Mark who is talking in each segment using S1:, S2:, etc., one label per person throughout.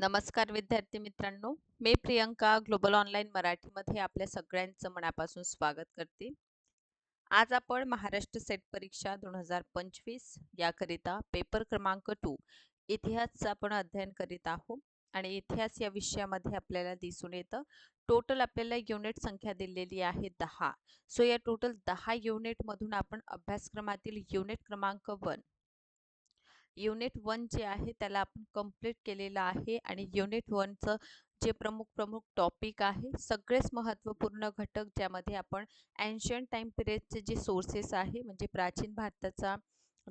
S1: नमस्कार विद्यार्थी मित्रांनो मी प्रियंका ग्लोबल ऑनलाईन मराठीमध्ये आपल्या सगळ्यांचं मनापासून स्वागत करते. आज आपण महाराष्ट्र सेट परीक्षा दोन हजार पंचवीस याकरिता पेपर क्रमांक टू इतिहासचं आपण अध्ययन करीत आहोत आणि इतिहास या विषयामध्ये आपल्याला दिसून येतं. टोटल आपल्याला युनिट संख्या दिलेली आहे दहा. सो या टोटल दहा युनिटमधून आपण अभ्यासक्रमातील युनिट क्रमांक वन युनिट वन जे आहे त्याला आपण कंप्लीट केलेलं आहे. आणि युनिट वनचं जे प्रमुख प्रमुख टॉपिक आहे सगळेच महत्त्वपूर्ण घटक ज्यामध्ये आपण अँशियंट टाइम पिरियडचे जे सोर्सेस आहे म्हणजे प्राचीन भारताचा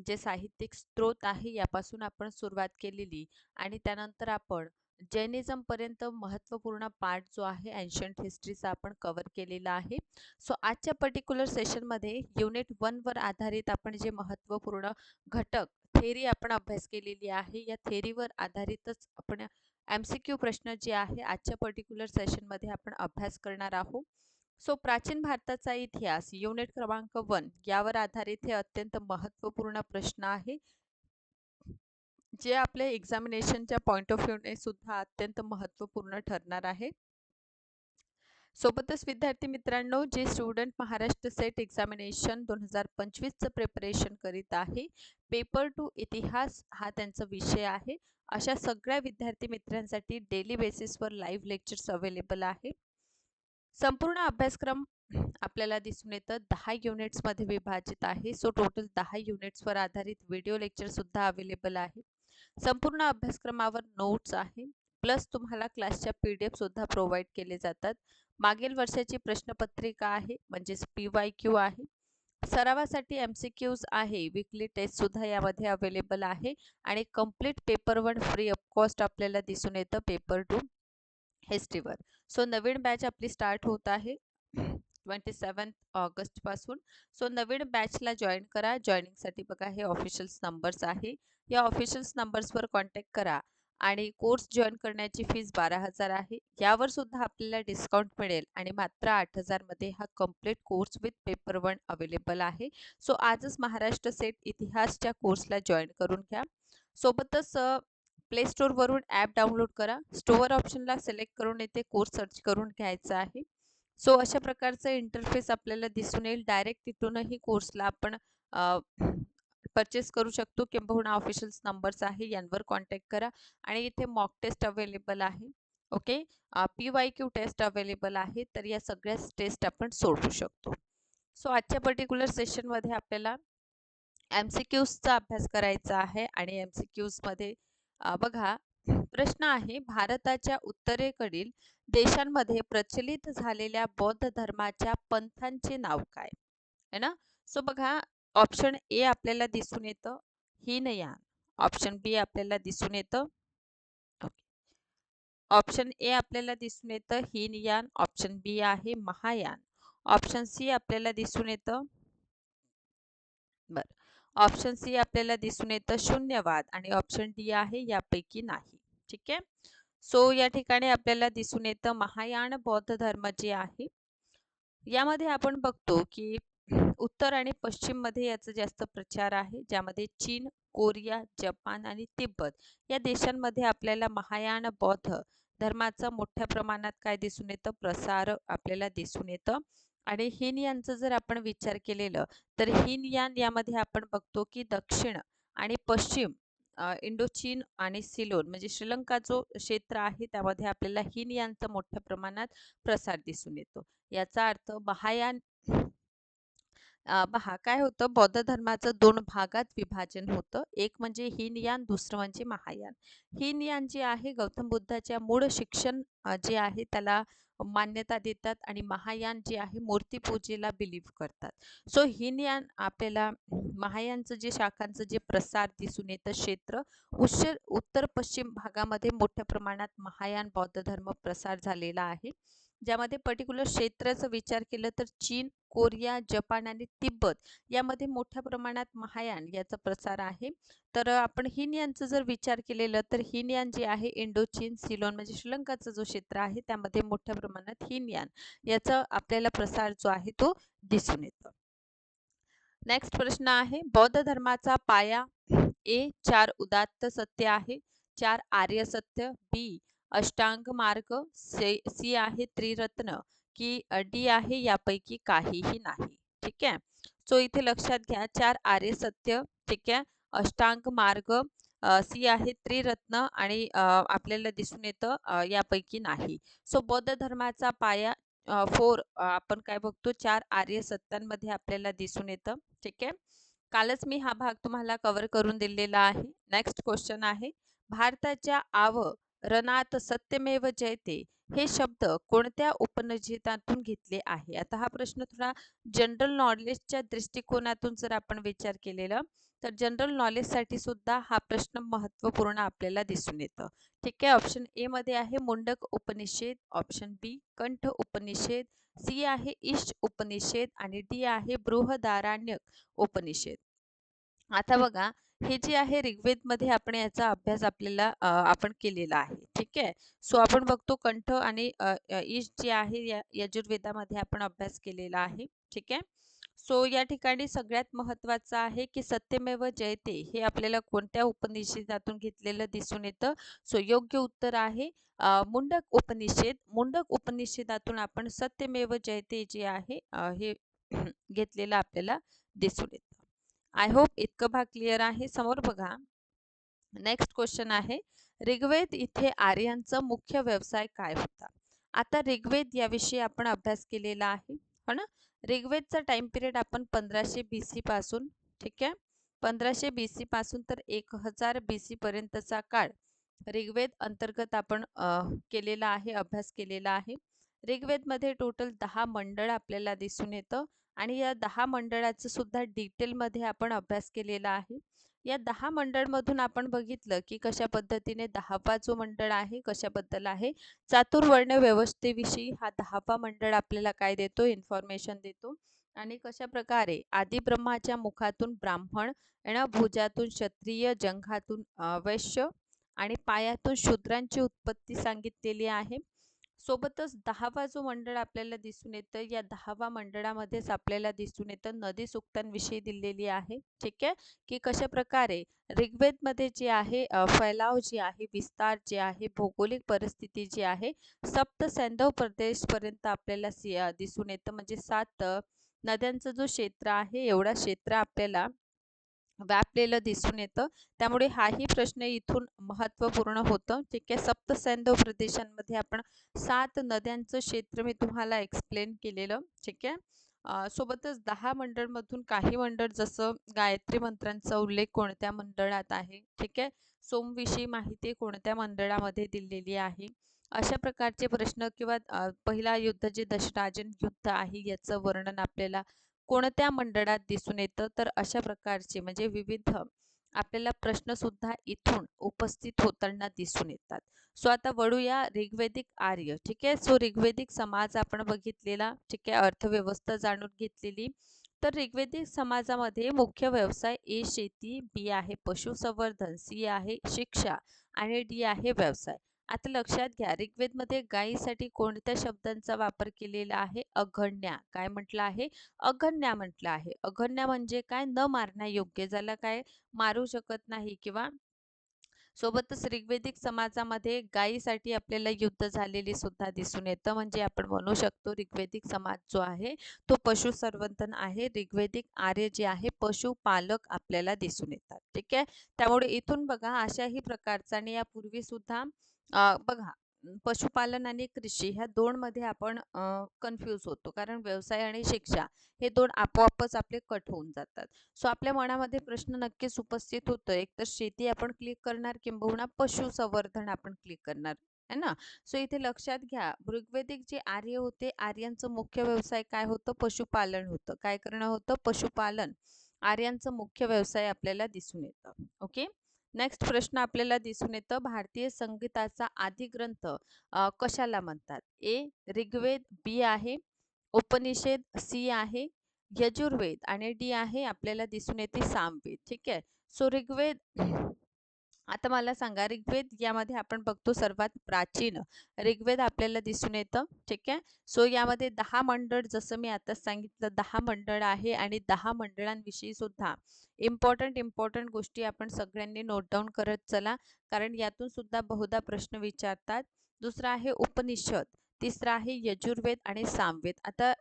S1: जे साहित्यिक स्त्रोत आहे यापासून आपण सुरुवात केलेली. आणि त्यानंतर आपण जैनिझमपर्यंत महत्त्वपूर्ण पार्ट जो आहे अँशियंट हिस्ट्रीचा आपण कवर केलेला आहे. सो आजच्या पर्टिक्युलर सेशनमध्ये युनिट वनवर आधारित आपण जे महत्त्वपूर्ण घटक थेरी आपण अभ्यास केलेली आहे. या थेरीवर आधारितच आपण एम सी क्यू प्रश्न जे आहे आजच्या पर्टिक्युलर सेशनमध्ये आपण अभ्यास करणार आहोत. सो प्राचीन भारताचा इतिहास युनिट क्रमांक वन यावर आधारित हे अत्यंत महत्त्वपूर्ण प्रश्न आहे. जे आपल्या एक्झामिनेशनच्या पॉईंट ऑफ व्ह्यूने सुद्धा अत्यंत महत्त्वपूर्ण ठरणार आहे. सोबतच विद्यार्थी मित्रांनो जे स्टुडंट महाराष्ट्र सेट एक्झामिनेशन दोन हजार पंचवीसचं प्रिपरेशन करीत आहे पेपर टू इतिहास हा त्यांचा विषय आहे. अशा सगळ्या विद्यार्थी मित्रांसाठी डेली बेसिसवर लाईव्ह लेक्चर्स अवेलेबल आहे. संपूर्ण अभ्यासक्रम आपल्याला दिसून येतं. दहा युनिट्समध्ये विभाजित आहे. सो टोटल दहा युनिट्सवर आधारित व्हिडिओ लेक्चरसुद्धा अवेलेबल आहे. संपूर्ण अभ्यासक्रमावर नोट्स आहे. प्लस तुम्हाला क्लासच्या पी डी एफसुद्धा प्रोव्हाइड केले जातात. मागील वर्षाची प्रश्नपत्रिका आहे म्हणजेच पी वाय क्यू आहे. सरावासाठी एम सी क्यूज आहे विकली टेस्टसुद्धा यामध्ये अवेलेबल आहे आणि complete paper one free of cost आपल्याला दिसून येतं पेपर टू हिस्ट्रीवर सो नवीन बॅच आपली स्टार्ट होत आहे. ट्वेंटी सेवन्थ ऑगस्टपासून सो नवीन बॅचला जॉईन करा. जॉईनिंगसाठी बघा हे ऑफिशियल्स नंबर्स आहे. या ऑफिशियल्स नंबर्सवर कॉन्टॅक्ट करा. आणि कोर्स जॉईन करण्याची फीस बारा हजार आहे. यावर सुद्धा आपल्याला डिस्काउंट मिळेल आणि मात्र आठ हजारमध्ये हा complete course with paper one available आहे. सो आजच महाराष्ट्र सेट इतिहासच्या कोर्सला जॉईन करून घ्या. सोबतच प्ले स्टोअरवरून ॲप डाउनलोड करा. स्टोअर ऑप्शनला सिलेक्ट करून येथे कोर्स सर्च करून घ्यायचा आहे. सो अशा प्रकारचं इंटरफेस आपल्याला दिसून येईल. डायरेक्ट तिथूनही कोर्सला आपण परचेस करू शकतो किंबहुना ऑफिशियल्स नंबर्स आहे यांवर कॉन्टॅक्ट करा. आणि इथे मॉक टेस्ट अवेलेबल आहे. Okay P Y Q test available आहे. तर या सगळ्याच टेस्ट आपण सोडवू शकतो. सो आजच्या पर्टिक्युलर सेशनमध्ये आपल्याला एम सी क्यूजचा अभ्यास करायचा आहे. आणि एम सी क्यूजमध्ये बघा प्रश्न आहे भारताच्या उत्तरेकडील देशांमध्ये प्रचलित झालेल्या बौद्ध धर्माच्या पंथांचे नाव काय? है ना? सो बघा ऑप्शन ए आपल्याला दिसून येतं हिनयान ऑप्शन बी आपल्याला दिसून येतं ऑप्शन ए आपल्याला दिसून येतं हिनयान ऑप्शन बी आहे महायान. ऑप्शन सी आपल्याला दिसून येतं बर. ऑप्शन सी आपल्याला दिसून येतं शून्यवाद आणि ऑप्शन डी आहे यापैकी नाही. ठीक आहे? सो या ठिकाणी आपल्याला दिसून येतं महायान बौद्ध धर्म जे आहे यामध्ये आपण बघतो की उत्तर आणि पश्चिममध्ये याचा जास्त प्रचार आहे ज्यामध्ये चीन कोरिया जपान आणि तिब्बत या देशांमध्ये आपल्याला महायान बौद्ध धर्माचा मोठ्या प्रमाणात काय दिसून येतं? प्रसार आपल्याला दिसून येतं. आणि हिन यांचं जर आपण विचार केलेलं तर हिन यान यामध्ये आपण बघतो की दक्षिण आणि पश्चिम इंडोचीन आणि सिलोन म्हणजे श्रीलंका जो क्षेत्र आहे त्यामध्ये आपल्याला हिन यांचा मोठ्या प्रमाणात प्रसार दिसून येतो. याचा अर्थ महायान पहा काय होतं बौद्ध धर्माचं दोन भागात विभाजन होतं. एक म्हणजे हिनयान दुसरं म्हणजे महायान. हिनयान जे आहे गौतम बुद्धाच्या मूळ शिक्षण जे आहे त्याला मान्यता देतात आणि महायान जे आहे मूर्तीपूजेला बिलीव्ह करतात. सो हिनयान आपल्याला महायानचं जे शाखांचं जे प्रसार दिसून येतं क्षेत्र उच्च उत्तर पश्चिम भागामध्ये मोठ्या प्रमाणात महायान बौद्ध धर्म प्रसार झालेला आहे. ज्यामध्ये पर्टिक्युलर क्षेत्राचा विचार केला तर चीन कोरिया जपान आणि तिब्बत यामध्ये मोठ्या प्रमाणात महायान याचा प्रसार आहे. तर आपण हिन यांचा जर विचार केलेला तर हिन यान जे आहे इंडो चीन सिलोन म्हणजे श्रीलंकाचं जो क्षेत्र आहे त्यामध्ये मोठ्या प्रमाणात हिन यान याचा आपल्याला प्रसार जो आहे तो दिसून येतो. नेक्स्ट प्रश्न आहे बौद्ध धर्माचा पाया ए चार उदात्त सत्य आहे चार आर्य सत्य बी अष्टांग मार्ग से सी आहे त्रिरत्न की डी आहे यापैकी काहीही नाही. ठीक आहे? सो इथे लक्षात घ्या चार आर्य सत्य ठीक आहे? अष्टांग मार्ग सी आहे त्रिरत्न आणि आपल्याला दिसून येतं यापैकी नाही. सो बौद्ध धर्माचा पाया फोर आपण काय बघतो? चार आर्य सत्यांमध्ये आपल्याला दिसून येतं. ठीक आहे? कालच मी हा भाग तुम्हाला कव्हर करून दिलेला आहे. नेक्स्ट क्वेश्चन आहे. भारताच्या आव रनात सत्यमेव जयते हे शब्द कोणत्या उपनिषदातून घेतले आहे? आता हा प्रश्न थोडा जनरल नॉलेजच्या दृष्टिकोनातून जर आपण विचार केलेला तर जनरल नॉलेजसाठी सुद्धा हा प्रश्न महत्त्वपूर्ण आपल्याला दिसून येतं. ठीक आहे? ऑप्शन ए मध्ये आहे मुंडक उपनिषेद ऑप्शन बी कंठ उपनिषेद सी आहे ईश उपनिषेद आणि डी आहे बृहदारण्यक उपनिषेद. आता बघा हे जे आहे ऋग्वेदमध्ये आपण याचा अभ्यास आपल्याला आपण केलेला आहे. ठीक आहे? सो आपण बघतो कंठ आणि ईश जे आहे या यजुर्वेदामध्ये आपण अभ्यास केलेला आहे. ठीक आहे? सो या ठिकाणी सगळ्यात महत्वाचं आहे की सत्यमेव जयते हे आपल्याला कोणत्या उपनिषेदातून घेतलेलं दिसून येतं? सो योग्य उत्तर आहे मुंडक उपनिषेद. मुंडक उपनिषेदातून आपण सत्यमेव जयते जे आहे हे घेतलेलं आपल्याला दिसून येतं. आय होप इतकं भाग क्लिअर आहे. समोर बघा. नेक्स्ट क्वेश्चन आहे ऋग्वेद इथे आर्यांचा मुख्य व्यवसाय काय होता? आता ऋग्वेद याविषयी आपण अभ्यास केलेला आहे हो ना? ऋग्वेदचा टाइम पिरियड आपण पंधराशे बी सी पासून ठीक आहे? पंधराशे बी सी पासून तर एक हजार बी सी पर्यंतचा काळ ऋग्वेद अंतर्गत आपण केलेला आहे अभ्यास केलेला आहे. ऋग्वेदमध्ये टोटल दहा मंडळ आपल्याला दिसून येतं. आणि या दहा मंडळाचं सुद्धा डिटेलमध्ये आपण अभ्यास केलेला आहे. या दहा मंडळमधून आपण बघितलं की कशा पद्धतीने दहावा जो मंडळ आहे कशाबद्दल आहे? चातुर्वर्ण व्यवस्थेविषयी हा दहावा मंडळ आपल्याला काय देतो? इन्फॉर्मेशन देतो. आणि कशा प्रकारे? आदिब्रह्माच्या मुखातून ब्राह्मण भुजातून क्षत्रिय जंघातून वैश्य आणि पायातून शूद्रांची उत्पत्ती सांगितलेली आहे. सोबतच दहावा जो मंडळ आपल्याला दिसून येतं या दहावा मंडळामध्येच आपल्याला दिसून येतं नदी सुक्तांविषयी दिलेली आहे. ठीक आहे? की कशा प्रकारे ऋग्वेदमध्ये जे आहे फैलाव जे आहे विस्तार जे आहे भौगोलिक परिस्थिती जी आहे सप्त सैंधव प्रदेशपर्यंत आपल्याला दिसून येतं. म्हणजे सात नद्यांचं जो क्षेत्र आहे एवढा क्षेत्र आपल्याला व्यापलेलं दिसून येतं. त्यामुळे हाही प्रश्न इथून महत्त्वपूर्ण होतं. ठीक आहे सप्तसैंधव प्रदेशांमध्ये आपण सात नद्यांचं क्षेत्र मी तुम्हाला एक्सप्लेन केलेलं. ठीक आहे सोबतच दहा मंडळमधून काही मंडळ जसं गायत्री मंत्रांचा उल्लेख कोणत्या मंडळात आहे? ठीक आहे सोमविषयी माहिती कोणत्या मंडळामध्ये दिलेली आहे? अशा प्रकारचे प्रश्न किंवा पहिला युद्ध जे दशराजन युद्ध आहे याचं वर्णन आपल्याला कोणत्या मंडळात दिसून येतं? तर अशा प्रकारचे म्हणजे विविध आपल्याला प्रश्न सुद्धा इथून उपस्थित होताना दिसून येतात. सो आता वळूया ऋग्वेदिक आर्य. ठीक आहे? सो ऋग्वेदिक समाज आपण बघितलेला ठीक आहे? अर्थव्यवस्था जाणून घेतलेली. तर ऋग्वेदिक समाजामध्ये मुख्य व्यवसाय ए शेती बी आहे पशुसंवर्धन सी आहे शिक्षा आणि डी आहे व्यवसाय. आता लक्षात घ्या ऋग्वेदमध्ये गायीसाठी कोणत्या शब्दांचा वापर केलेला आहे? अघण्या. काय म्हटलं आहे? अघण्या म्हटलं आहे. अघण्या म्हणजे काय? न मारण्यायोग्य. ज्याला काय मारू शकत नाही किंवा सोबतच ऋग्वेदिक समाजामध्ये गायीसाठी आपल्याला युद्ध झालेली सुद्धा दिसून येतं. म्हणजे आपण म्हणू शकतो ऋग्वेदिक समाज जो आहे तो पशु सर्वंतन आहे. ऋग्वेदिक आर्य जे आहे पशुपालक आपल्याला दिसून येतात. ठीक आहे? त्यामुळे इथून बघा अशाही प्रकारचा आणि यापूर्वी सुद्धा बघा पशुपालन आणि कृषी ह्या दोन मध्ये आपण कन्फ्यूज होतो. कारण व्यवसाय आणि शिक्षा हे दोन आपोआपच आपले कट होऊन जातात. सो आपल्या मनामध्ये प्रश्न नक्कीच उपस्थित होतो एक तर शेती आपण क्लिक करणार किंबहुना पशुसंवर्धन आपण क्लिक करणार है ना? सो इथे लक्षात घ्या ऋग्वेदिक जे आर्य होते आर्यांचं मुख्य व्यवसाय काय होतं? पशुपालन होतं. काय करणं होतं? पशुपालन आर्यांचं मुख्य व्यवसाय आपल्याला दिसून येतं. ओके नेक्स्ट प्रश्न आपल्याला दिसून येतं भारतीय संगीताचा आदी ग्रंथ कशाला म्हणतात? ए ऋग्वेद बी आहे उपनिषेद सी आहे यजुर्वेद आणि डी आहे आपल्याला दिसून येते सामवेद. ठीक आहे? सो ऋग्वेद आता मला सांगा ऋग्वेद यामध्ये आपण बघतो सर्वात प्राचीन. ऋग्वेद आपल्याला दिसून येतं ठीक आहे? सो यामध्ये दहा मंडळ जसं मी आता सांगितलं दहा मंडळ आहे आणि दहा मंडळांविषयी सुद्धा. इम्पॉर्टंट इम्पॉर्टंट गोष्टी आपण सगळ्यांनी नोट डाऊन करत चला कारण यातून सुद्धा बहुधा प्रश्न विचारतात. दुसरा आहे उपनिषद तिसरा आहे यजुर्वेद आणि सामवेद. आता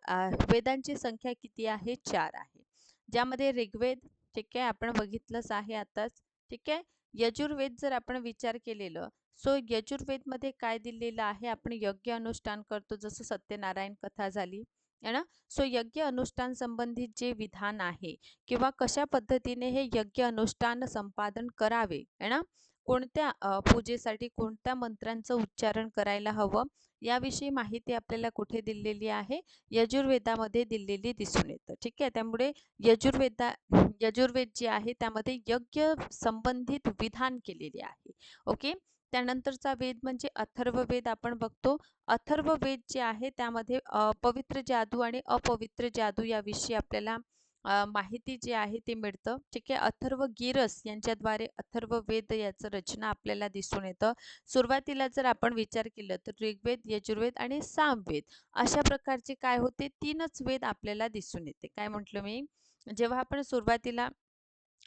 S1: वेदांची संख्या किती आहे? चार आहे. ज्यामध्ये ऋग्वेद ठीक आहे आपण बघितलंच आहे आताच ठीक आहे? यजुर्वेद जर आपण विचार केलेलं सो यजुर्वेदमध्ये काय दिलेलं आहे? आपण यज्ञ अनुष्ठान करतो जसं सत्यनारायण कथा झाली है ना? सो यज्ञ अनुष्ठान संबंधित जे विधान आहे किंवा कशा पद्धतीने हे यज्ञ अनुष्ठान संपादन करावे है ना? कोणत्या पूजेसाठी कोणत्या मंत्रांचं उच्चारण करायला हवं? याविषयी माहिती आपल्याला कुठे दिलेली आहे? यजुर्वेदामध्ये दिलेली दिसून येतं. ठीक आहे? त्यामुळे यजुर्वेदा यजुर्वेद जे आहे त्यामध्ये यज्ञ संबंधित विधान केलेले आहे. ओके? त्यानंतरचा वेद म्हणजे अथर्ववेद आपण बघतो. अथर्ववेद जे आहे त्यामध्ये पवित्र जादू आणि अपवित्र जादू याविषयी आपल्याला माहिती जी आहे ती मिळतं. ठीक आहे अथर्व गिरस यांच्याद्वारे अथर्व वेद याचं रचना आपल्याला दिसून येतं. सुरुवातीला जर आपण विचार केला तर ऋग्वेद यजुर्वेद आणि सामवेद अशा प्रकारचे काय होते? तीनच वेद आपल्याला दिसून येते. काय म्हटलं मी? जेव्हा आपण सुरुवातीला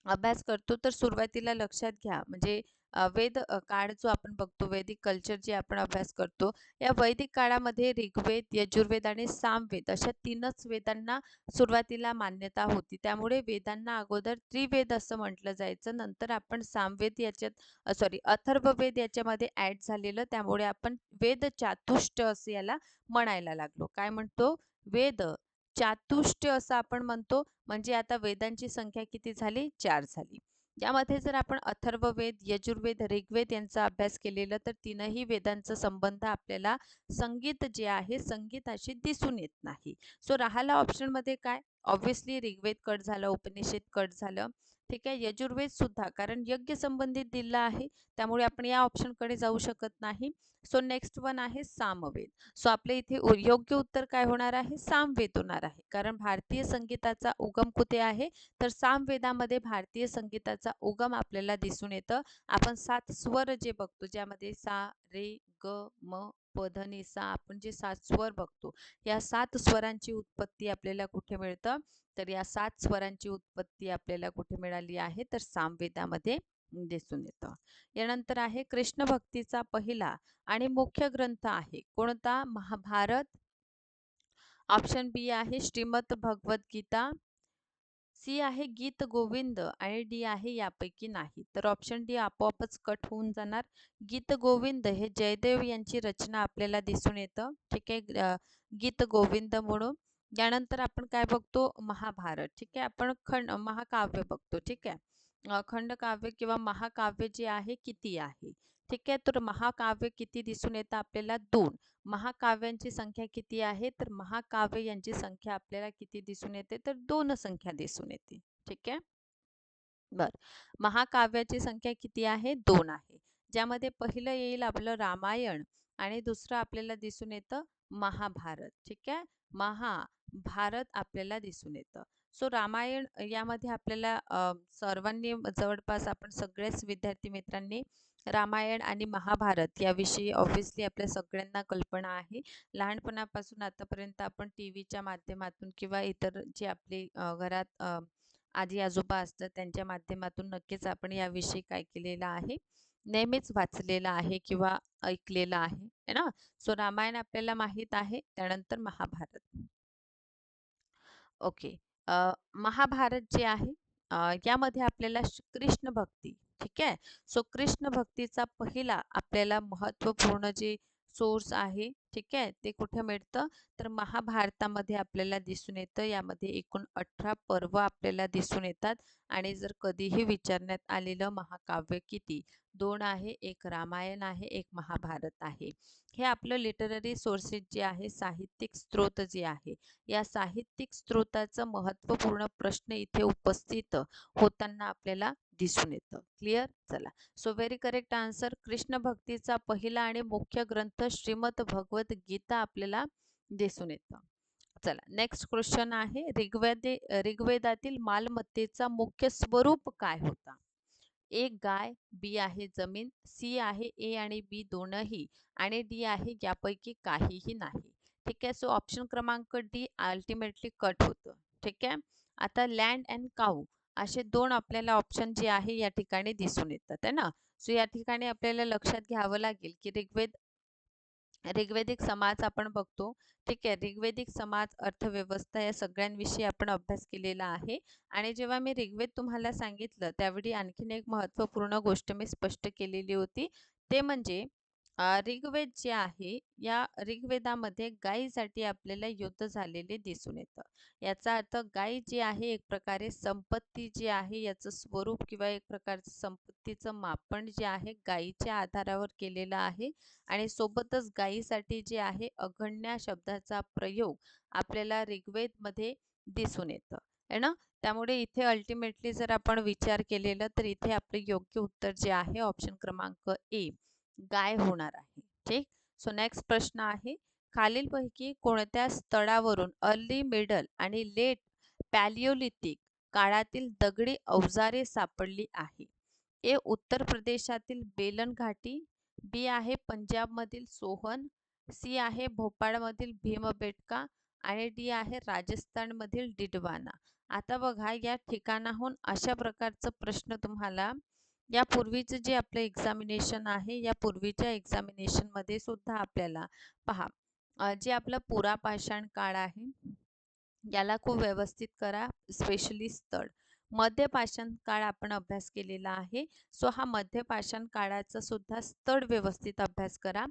S1: अभ्यास करतो तर सुरुवातीला लक्षात घ्या. म्हणजे वेद काळ जो आपण बघतो वैदिक कल्चर जे आपण अभ्यास करतो या वैदिक काळामध्ये ऋग्वेद यजुर्वेद आणि सामवेद अशा तीनच वेदांना सुरुवातीला मान्यता होती. त्यामुळे वेदांना अगोदर त्रिवेद असं म्हटलं जायचं. नंतर आपण सामवेद याच्यात सॉरी अथर्ववेद याच्यामध्ये ऍड झालेलं. त्यामुळे आपण वेद चातुष्ट असं याला म्हणायला लागलो. काय म्हणतो? वेद चातुष्ट असं आपण म्हणतो. म्हणजे आता वेदांची संख्या किती झाली? चार झाली. यामध्ये जर आपण अथर्ववेद यजुर्वेद ऋग्वेद यांचा अभ्यास केलेला तर तीनही वेदांचा संबंध आपल्याला संगीत जे आहे संगीताशी दिसून येत नाही. सो राहिला ऑप्शनमध्ये काय? ऑब्व्हियसली ऋग्वेद कट झालं उपनिषद कट झालं. ठीक आहे? यजुर्वेद सुद्धा कारण यज्ञ संबंधित दिला आहे त्यामुळे आपण या ऑप्शनकडे जाऊ शकत नाही. सो नेक्स्ट वन आहे सामवेद. सो आपल्या इथे योग्य उत्तर काय होणार आहे? सामवेद होणार आहे. कारण भारतीय संगीताचा उगम कुठे आहे? तर सामवेदामध्ये भारतीय संगीताचा उगम आपल्याला दिसून येतं. आपण सात स्वर जे बघतो ज्यामध्ये सा रे ग म पधनी सा आपण जे सात स्वर बघतो या सात स्वरांची उत्पत्ती आपल्याला कुठे मिळतं? तर या सात स्वरांची उत्पत्ती आपल्याला कुठे मिळाली आहे? तर सामवेदामध्ये दिसून येतं. यानंतर आहे कृष्ण भक्तीचा पहिला आणि मुख्य ग्रंथ आहे. कोणता? महाभारत. ऑप्शन बी आहे श्रीमद भगवद्गीता. सी आहे गीत गोविंद आणि डी आहे यापैकी नाही. तर ऑप्शन डी आपोआपच कट होऊन जाणार. गीत गोविंद हे जयदेव यांची रचना आपल्याला दिसून येतं. ठीक आहे? गीत गोविंद म्हणून. यानंतर आपण काय बघतो? महाभारत. ठीक आहे? आपण खंड महाकाव्य बघतो. ठीक आहे? खंडकाव्य किंवा महाकाव्य जे आहे किती आहे? ठीक आहे तर महाकाव्य किती दिसून येतं आपल्याला? दोन. महाकाव्यांची संख्या किती आहे? तर महाकाव्य यांची संख्या आपल्याला किती दिसून येते? तर दोन संख्या दिसून येते. ठीक आहे? बर. महाकाव्याची संख्या किती आहे? दोन आहे. ज्यामध्ये पहिलं येईल आपलं रामायण आणि दुसरं आपल्याला दिसून येतं महाभारत. ठीक आहे? महाभारत आपल्याला दिसून येतं. सो रामायण यामध्ये आपल्याला सर्वांनी जवळपास आपण सगळ्याच विद्यार्थी मित्रांनी रामायण आणि महाभारत याविषयी ऑब्व्हियसली आपल्या सगळ्यांना कल्पना आहे. लहानपणापासून आतापर्यंत आपण टी व्हीच्या माध्यमातून किंवा इतर जे आपले घरात आजी आजोबा असतात त्यांच्या माध्यमातून नक्कीच आपण याविषयी काय केलेलं आहे नेहमीच वाचलेलं आहे किंवा ऐकलेलं आहे ना? सो रामायण आपल्याला माहीत आहे त्यानंतर महाभारत. ओके. महाभारत जे आहे यामध्ये आपल्याला कृष्ण भक्ती ठीक आहे? सो कृष्ण भक्तीचा पहिला आपल्याला महत्त्वपूर्ण जे सोर्स आहे ठीक आहे ते कुठे मिळतं? तर महाभारतामध्ये आपल्याला दिसून येतं. यामध्ये एकूण अठरा पर्व आपल्याला दिसून येतात. आणि जर कधीही विचारण्यात आलेलं महाकाव्य किती? दोन आहे एक रामायण आहे एक महाभारत आहे. हे आपलं लिटररी सोर्सेस जे आहे साहित्यिक स्त्रोत जे आहे या साहित्यिक स्त्रोताचं महत्त्वपूर्ण प्रश्न इथे उपस्थित होताना आपल्याला दिसून येतं. क्लिअर चला. So very correct answer Krishna भक्तीचा पहिला आणि मुख्य ग्रंथ श्रीमद भगवत गीता आपल्याला दिसून येतं. चला नेक्स्ट क्वेश्चन आहे ऋग्वेदे ऋग्वेदातील मालमत्तेचा मुख्य स्वरूप काय होता? ए गाय बी आहे जमीन सी आहे ए आणि बी दोनही आणि डी आहे यापैकी काहीही नाही. ठीक आहे? सो ऑप्शन क्रमांक डी अल्टिमेटली कट होतं. ठीक आहे? आता लँड अँड काऊ असे दोन आपल्याला ऑप्शन जे आहे या ठिकाणी दिसून येतात आहे ना? सो या ठिकाणी आपल्याला लक्षात घ्यावं लागेल की ऋग्वेद ऋग्वेदिक समाज आपण बघतो. ठीक आहे ऋग्वेदिक समाज अर्थव्यवस्था या सगळ्यांविषयी आपण अभ्यास केलेला आहे. आणि जेव्हा मी ऋग्वेद तुम्हाला सांगितलं त्यावेळी आणखीन एक महत्त्वपूर्ण गोष्ट मी स्पष्ट केलेली होती. ते म्हणजे ऋग्वेद जे आहे या ऋग्वेदामध्ये गायीसाठी आपल्याला युद्ध झालेले दिसून येतं. याचा अर्थ गाय जी आहे एक प्रकारे संपत्ती जी आहे याचं स्वरूप किंवा एक प्रकारचं संपत्तीचं मापन जे आहे गायीच्या आधारावर केलेलं आहे. आणि सोबतच गायीसाठी जे आहे अघण्या शब्दाचा प्रयोग आपल्याला ऋग्वेदमध्ये दिसून येतं. है ना? त्यामुळे इथे अल्टिमेटली जर आपण विचार केलेला तर इथे आपले योग्य उत्तर जे आहे ऑप्शन क्रमांक ए गाय होणार आहे. ठीक? सो नेक्स्ट प्रश्न आहे. खालीलपैकी कोणत्या स्थळावरून अर्ली मिडल आणि लेट पॅलिओलिथिक काळातील दगडी अवजारे सापडली आहे? ए उत्तर प्रदेशातील बेलन घाटी बी आहे पंजाबमधील सोहन सी आहे भोपाळमधील भीमबेटका आणि डी आहे राजस्थानमधील डिडवाना. आता बघा या ठिकाणाहून अशा प्रकारचा प्रश्न तुम्हाला यापूर्वीचं जे आपलं एक्झामिनेशन आहे या पूर्वीच्या एक्झामिनेशनमध्ये सुद्धा आपल्याला पहा जे आपलं पुरापाषाण काळ आहे याला खूप व्यवस्थित करा स्पेशली स्थळ मध्यपाषाण काळ आपण अभ्यास केलेला आहे सो हा मध्यपाषाण काळाचा सुद्धा स्थळ व्यवस्थित अभ्यास करा.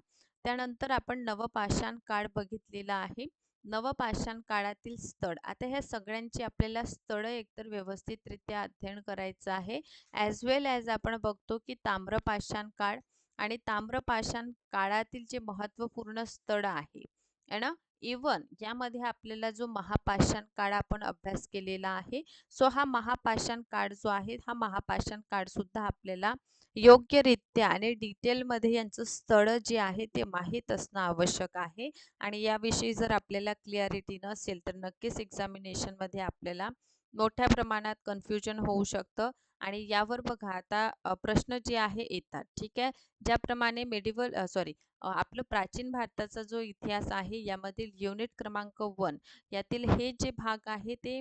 S1: त्यानंतर आपण नवपाषाण काळ बघितलेला आहे. नवपाषाण काळातील स्थळ. आता ह्या सगळ्यांची आपल्याला स्थळं एकतर व्यवस्थितरित्या अध्ययन करायचं आहे. ॲज वेल ॲज आपण बघतो की ताम्रपाषाण काळ आणि ताम्रपाषाण काळातील जे महत्त्वपूर्ण स्थळ आहे है ना? इवन यामध्ये आपल्याला जो महापाषाण काळ आपण अभ्यास केलेला आहे सो हा महापाषाण काळ जो आहे हा महापाषाण काळ सुद्धा आपल्याला योग्यरित्या आणि डिटेलमध्ये यांचं स्थळ जे आहे ते माहीत असणं आवश्यक आहे. आणि याविषयी जर आपल्याला क्लिअरिटी नसेल तर नक्कीच एक्झामिनेशनमध्ये आपल्याला मोठ्या प्रमाणात कन्फ्युजन होऊ शकतं. आणि यावर बघा आता प्रश्न जे आहे येतात ठीक आहे? ज्याप्रमाणे मेडिवल सॉरी आपलं प्राचीन भारताचा जो इतिहास आहे यामधील युनिट क्रमांक वन यातील हे जे भाग आहे ते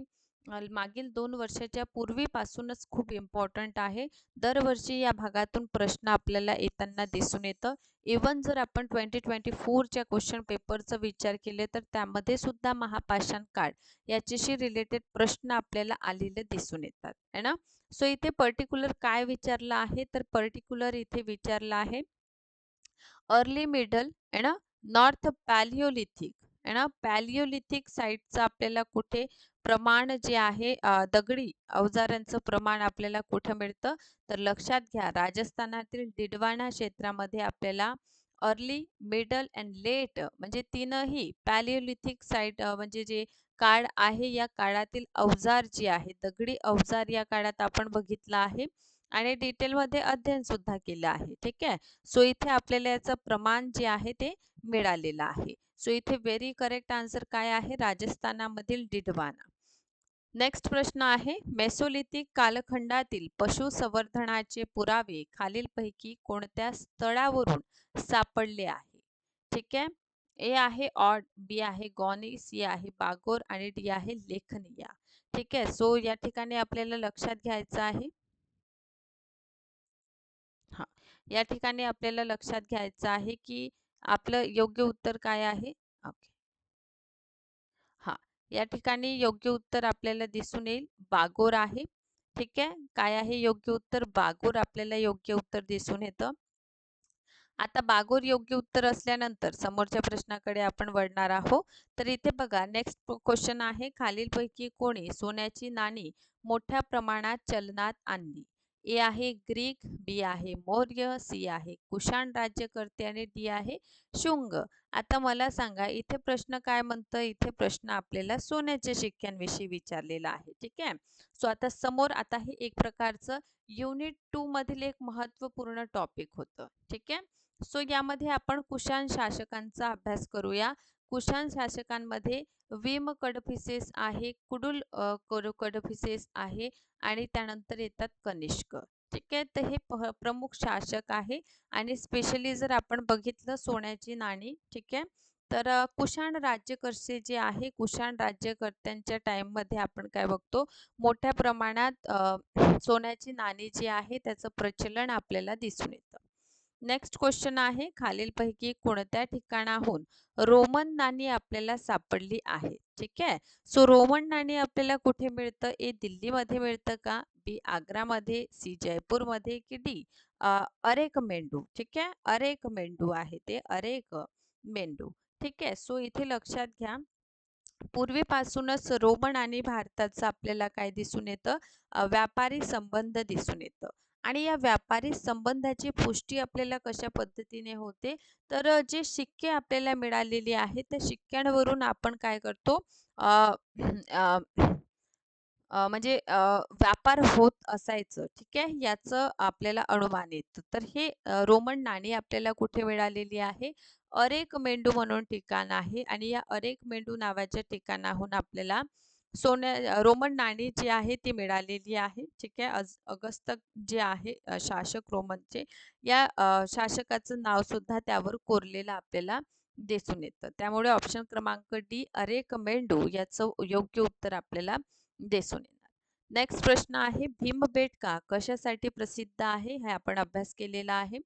S1: मागील दोन वर्षाच्या पूर्वीपासूनच खूप इम्पॉर्टंट आहे. दरवर्षी या भागातून प्रश्न आपल्याला येताना दिसून येतं. इवन जर आपण ट्वेंटी ट्वेंटी फोरच्या क्वेश्चन पेपरचा विचार केले तर त्यामध्ये सुद्धा महापाषाण कार्ड याच्याशी रिलेटेड प्रश्न आपल्याला आलेले दिसून येतात है ना? सो इथे पर्टिक्युलर काय विचारलं आहे? तर पर्टिक्युलर इथे विचारलं आहे. अर्ली मिडल आहे ना नॉर्थ पॅलिओलिथिक आहे ना पॅलिओलिथिक साईडचं आपल्याला कुठे प्रमाण जे आहे दगडी अवजारांचं प्रमाण आपल्याला कुठं मिळतं? तर लक्षात घ्या राजस्थानातील डिडवाणा क्षेत्रामध्ये आपल्याला अर्ली मिडल अँड लेट म्हणजे तीनही पॅलिओलिथिक साईट म्हणजे जे काळ आहे या काळातील अवजार जी आहे दगडी अवजार या काळात आपण बघितलं आहे आणि डिटेलमध्ये अध्ययन सुद्धा केलं आहे ठीक आहे? सो इथे आपल्याला याचं प्रमाण जे आहे ते मिळालेलं आहे. सो इथे व्हेरी करेक्ट आन्सर काय आहे? राजस्थानामधील डिडवाना. नेक्स्ट प्रश्न आहे मेसोलिथिक कालखंडातील पशुसंवर्धनाचे पुरावे खालीलपैकी कोणत्या स्थळावरून सापडले आहे? ठीक आहे? ए आहे ऑड बी आहे गॉनी सी आहे बागोर आणि डी आहे लेखनिया. ठीक आहे? सो या ठिकाणी आपल्याला लक्षात घ्यायचं आहे. हा. या ठिकाणी आपल्याला लक्षात घ्यायचं आहे की आपलं योग्य उत्तर काय आहे? ओके या ठिकाणी योग्य उत्तर आपल्याला दिसून येईल. बागोर आहे. ठीक आहे? काय आहे योग्य उत्तर? बागोर आपल्याला योग्य उत्तर दिसून येतं. आता बागोर योग्य उत्तर असल्यानंतर समोरच्या प्रश्नाकडे आपण वळणार आहोत. तर इथे बघा नेक्स्ट क्वेश्चन आहे. खालीलपैकी कोणी सोन्याची नाणी मोठ्या प्रमाणात चलनात आणली? ए आहे ग्रीक बी आहे मौर्य सी आहे कुशाण राज्यकर्ते आणि डी आहे शुंग. आता मला सांगा इथे प्रश्न काय म्हणतं इथे प्रश्न आपल्याला सोन्याच्या शिक्क्यांविषयी विचारलेला आहे ठीक आहे? सो आता समोर आता हे एक प्रकारचं युनिट टू मधील एक महत्त्वपूर्ण टॉपिक होतं ठीक आहे? सो यामध्ये आपण कुशाण शासकांचा अभ्यास करूया. कुशाण शासकांमध्ये विम कडफिसेस आहे कुडुल कडफिसेस आहे आणि त्यानंतर येतात कनिष्क. ठीक आहे तर हे प्रमुख शासक आहे आणि स्पेशली जर आपण बघितलं सोन्याची नाणी ठीक आहे तर कुशाण राज्यकर्ते जे आहे कुशाण राज्यकर्त्यांच्या टाईममध्ये आपण काय बघतो मोठ्या प्रमाणात सोन्याची नाणी जी आहे त्याचं प्रचलन आपल्याला दिसून येतं. नेक्स्ट क्वेश्चन आहे खालीलपैकी कोणत्या ठिकाणाहून रोमन नाणी आपल्याला सापडली आहे ठीक आहे? सो रोमन नाणी आपल्याला कुठे मिळतं? ए दिल्लीमध्ये मिळतं का? बी आग्रामध्ये सी जयपूरमध्ये की डी अरेक मेंढू? ठीक आहे? अरेक मेंढू आहे ते अरेक मेंढू. ठीक आहे? सो इथे लक्षात घ्या. पूर्वीपासूनच रोमन आणि भारताचं आपल्याला काय दिसून येतं? व्यापारी संबंध दिसून येतं. आणि या व्यापारी संबंधाची पुष्टी आपल्याला कशा पद्धतीने होते? तर जे शिक्के आपल्याला मिळालेली आहेत त्या शिक्क्यांवरून आपण काय करतो? म्हणजे व्यापार होत असायचं ठीक आहे? याचं आपल्याला अनुमान येतं. तर हे रोमन नाणी आपल्याला कुठे मिळालेली आहे? अरेक मेंडू म्हणून ठिकाण आहे आणि या अरेक मेंडू नावाच्या ठिकाणाहून आपल्याला सोन्या रोमन नाणी जी आहे ती मिळालेली आहे. ठीक आहे. अगस्त जे आहे शासक रोमनचे या शासकाचं नाव सुद्धा त्यावर कोरलेलं आपल्याला दिसून येतं. त्यामुळे ऑप्शन क्रमांक डी अरेक मेंडू याचं योग्य उत्तर आपल्याला दिसून येणार. नेक्स्ट प्रश्न आहे भीमबेटका कशासाठी प्रसिद्ध आहे? हे आपण अभ्यास केलेला आहे.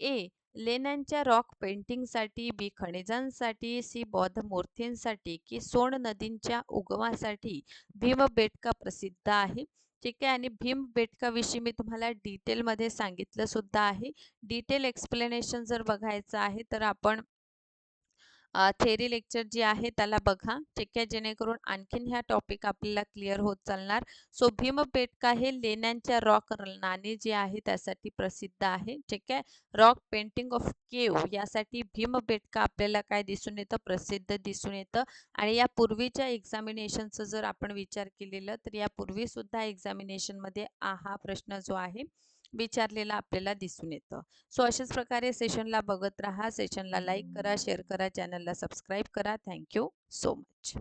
S1: ए लेण्यांच्या रॉक पेंटिंगसाठी बी खनिजांसाठी सी बौद्ध मूर्तींसाठी की सोन नदींच्या उगमासाठी भीमबेटका प्रसिद्ध आहे. ठीक आहे? आणि भीमबेटकाविषयी मी तुम्हाला डिटेलमध्ये सांगितलं सुद्धा आहे. डिटेल एक्सप्लेनेशन जर बघायचं आहे तर आपण थेरी लेक्चर जे आहे त्याला बघा ठीक आहे? जेणेकरून आणखीन ह्या टॉपिक आपल्याला क्लिअर होत चालणार. सो भीमबेटका हे लेण्यांच्या रॉक नाणे जे आहे त्यासाठी प्रसिद्ध आहे ठीक आहे? रॉक पेंटिंग ऑफ केव यासाठी भीमबेटका आपल्याला काय दिसून येतं? प्रसिद्ध दिसून येतं. आणि या पूर्वीच्या एक्झामिनेशनचं जर आपण विचार केलेलं तर यापूर्वी सुद्धा एक्झामिनेशनमध्ये हा प्रश्न जो आहे विचारलेला आपल्याला दिसून येतं. सो अशाच प्रकारे सेशनला बघत राहा सेशनला लाईक करा शेअर करा चॅनलला सबस्क्राईब करा. Thank you so much